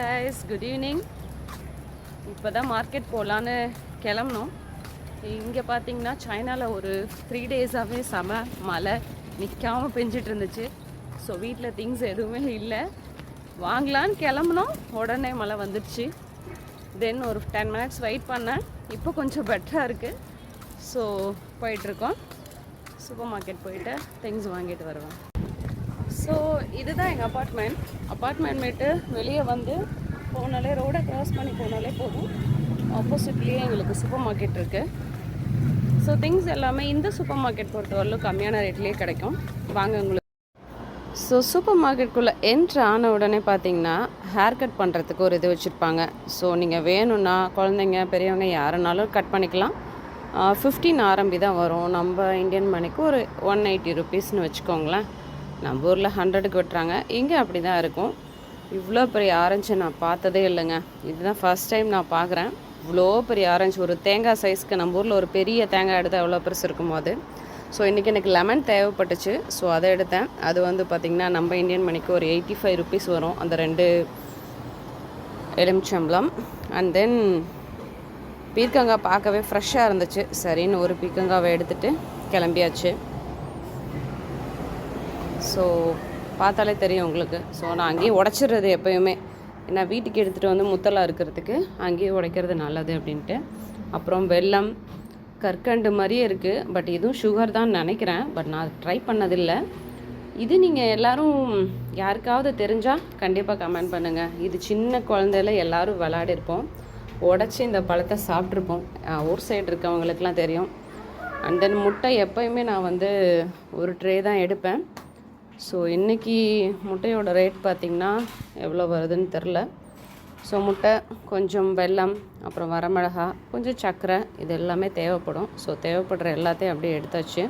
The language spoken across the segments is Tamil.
கைஸ் குட் ஈவினிங் இப்போ தான் மார்க்கெட் போகலான்னு கிளம்புனோம். இங்கே பார்த்தீங்கன்னா சைனாவில் ஒரு த்ரீ டேஸாகவே செம மழை. நிற்காமல் பெஞ்சிட்டு இருந்துச்சு. ஸோ வீட்டில் திங்ஸ் எதுவுமே இல்லை. வாங்கலான்னு கிளம்புனோம். உடனே மழை வந்துடுச்சு. தென் ஒரு டென் மினிட்ஸ் வெயிட் பண்ணேன். இப்போ கொஞ்சம் பெட்டராக இருக்குது ஸோ போயிட்டுருக்கோம் சூப்பர் மார்க்கெட் போயிட்டு திங்ஸ் வாங்கிட்டு வருவேன் ஸோ இதுதான் எங்கள் அப்பார்ட்மெண்ட் அப்பார்ட்மெண்ட் மேட்டு வெளியே வந்து போனாலே ரோடை க்ராஸ் பண்ணி போனாலே போதும். ஆப்போசிட்லேயே எங்களுக்கு சூப்பர் மார்க்கெட் இருக்குது ஸோ திங்ஸ் எல்லாமே இந்த சூப்பர் மார்க்கெட் பொறுத்தவரையிலும் கம்மியான ரேட்லேயே கிடைக்கும். வாங்க உங்களுக்கு. ஸோ சூப்பர் மார்க்கெட்டுக்குள்ளே என்ட்ரு ஆன உடனே பார்த்தீங்கன்னா ஹேர் கட் பண்ணுறதுக்கு ஒரு இது வச்சுருப்பாங்க. ஸோ நீங்கள் வேணும்னா குழந்தைங்க பெரியவங்க யாருனாலும் கட் பண்ணிக்கலாம். ஃபிஃப்டீன் ஆரம்பி தான் வரும். நம்ம இந்தியன் மணிக்கு ஒரு ஒன் எயிட்டி ருபீஸ்னு வச்சுக்கோங்களேன். நம்ம ஊரில் ஹண்ட்ரடுக்கு வெட்டுறாங்க. இங்கே அப்படி தான் இருக்கும். இவ்வளோ பெரிய ஆரஞ்சு நான் பார்த்ததே இல்லைங்க. இதுதான் ஃபர்ஸ்ட் டைம் நான் பார்க்குறேன். இவ்வளோ பெரிய ஆரஞ்சு ஒரு தேங்காய் சைஸ்க்கு நம்ம ஊரில் ஒரு பெரிய தேங்காய் எடுத்து எவ்வளோ பெருசு இருக்கும் போது ஸோ இன்றைக்கி எனக்கு லெமன் தேவைப்பட்டுச்சு. ஸோ அதை எடுத்தேன். அது வந்து பார்த்திங்கன்னா நம்ம இந்தியன் மணிக்கு ஒரு எயிட்டி ஃபைவ் ருபீஸ் வரும். அந்த ரெண்டு எலுமிச்சம்பளம் அண்ட் தென் பீர்க்கங்காய் பார்க்கவே ஃப்ரெஷ்ஷாக இருந்துச்சு. சரின்னு ஒரு பீர்க்கங்காவை எடுத்துகிட்டு கிளம்பியாச்சு. ஸோ பார்த்தாலே தெரியும் உங்களுக்கு. ஸோ நான் அங்கேயே உடச்சிடுறது எப்போயுமே. ஏன்னா வீட்டுக்கு எடுத்துகிட்டு வந்து முத்தலாக இருக்கிறதுக்கு அங்கேயே உடைக்கிறது நல்லது அப்படின்ட்டு. அப்புறம் வெல்லம் கற்கண்டு மாதிரியே இருக்குது பட் இதுவும் சுகர் தான் நினைக்கிறேன். பட் நான் ட்ரை பண்ணதில்லை. இது நீங்கள் எல்லோரும் யாருக்காவது தெரிஞ்சால் கண்டிப்பாக கமெண்ட் பண்ணுங்கள் இது சின்ன குழந்தையில எல்லோரும் விளையாடிருப்போம். உடச்சி இந்த பழத்தை சாப்பிட்ருப்போம் ஊர் சைடு இருக்கவங்களுக்குலாம் தெரியும். அண்ட் தென் முட்டை எப்போயுமே நான் வந்து ஒரு ட்ரே தான் எடுப்பேன். ஸோ இன்றைக்கி முட்டையோட ரேட் பார்த்திங்கன்னா எவ்வளோ வருதுன்னு தெரில ஸோ முட்டை கொஞ்சம் வெல்லம் அப்புறம் வரமிளகா கொஞ்சம் சர்க்கரை இது எல்லாமே தேவைப்படும். ஸோ தேவைப்படுற எல்லாத்தையும் அப்படியே எடுத்தாச்சு.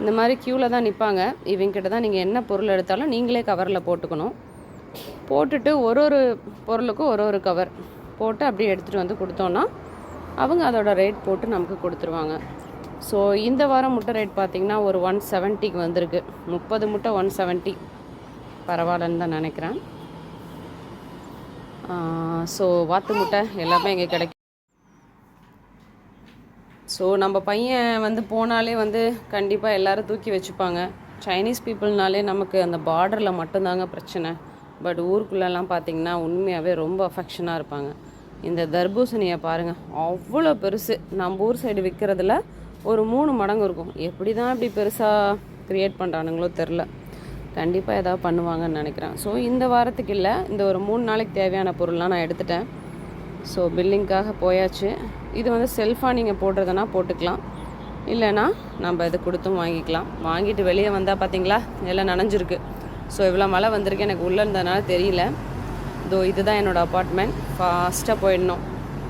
இந்த மாதிரி க்யூவில் தான் நிற்பாங்க இவங்ககிட்ட தான் நீங்கள் என்ன பொருள் எடுத்தாலும் நீங்களே கவரில் போட்டுக்கணும். போட்டுட்டு ஒரு ஒரு பொருளுக்கும் ஒரு ஒரு கவர் போட்டு அப்படியே எடுத்துகிட்டு வந்து கொடுத்தோன்னா அவங்க அதோட ரேட் போட்டு நமக்கு கொடுத்துருவாங்க. ஸோ இந்த வாரம் முட்டை ரேட் பார்த்திங்கன்னா ஒரு ஒன் செவன்ட்டிக்கு வந்திருக்கு. முப்பது முட்டை ஒன் செவன்ட்டி பரவாயில்லன்னு தான் நினைக்கிறேன். ஸோ வாத்து முட்டை எல்லாமே இங்கே கிடைக்கும் ஸோ நம்ம பையன் வந்து போனாலே வந்து கண்டிப்பாக எல்லோரும் தூக்கி வச்சுப்பாங்க. சைனீஸ் பீப்புள்னாலே நமக்கு அந்த பார்டரில் மட்டும்தாங்க பிரச்சனை. பட் ஊருக்குள்ளெல்லாம் பார்த்திங்கன்னா உண்மையாகவே ரொம்ப அஃபெக்ஷனாக இருப்பாங்க. இந்த தர்பூசணியை பாருங்கள் அவ்வளோ பெருசு. நம்ம ஊர் சைடு விற்கிறதுல ஒரு மூணு மடங்கு இருக்கும். எப்படி தான் இப்படி பெருசாக க்ரியேட் பண்ணுறானுங்களோ தெரில கண்டிப்பாக ஏதாவது பண்ணுவாங்கன்னு நினைக்கிறேன். ஸோ இந்த வாரத்துக்கு இல்லை இந்த ஒரு மூணு நாளைக்கு தேவையான பொருள்லாம் நான் எடுத்துட்டேன். ஸோ பில்லிங்க்காக போயாச்சு. இது வந்து செல்ஃபாக நீங்கள் போடுறதுனா போட்டுக்கலாம். இல்லைன்னா நம்ம இது கொடுத்தும் வாங்கிக்கலாம். வாங்கிட்டு வெளியே வந்தால் பார்த்தீங்களா எல்லாம் நனைஞ்சிருக்கு. ஸோ இவ்வளோ மழை வந்திருக்கு எனக்கு உள்ளே இருந்ததுனால தெரியல. இதோ இதுதான் என்னோடய அப்பார்ட்மெண்ட் ஃபாஸ்ட்டாக போயிடணும்.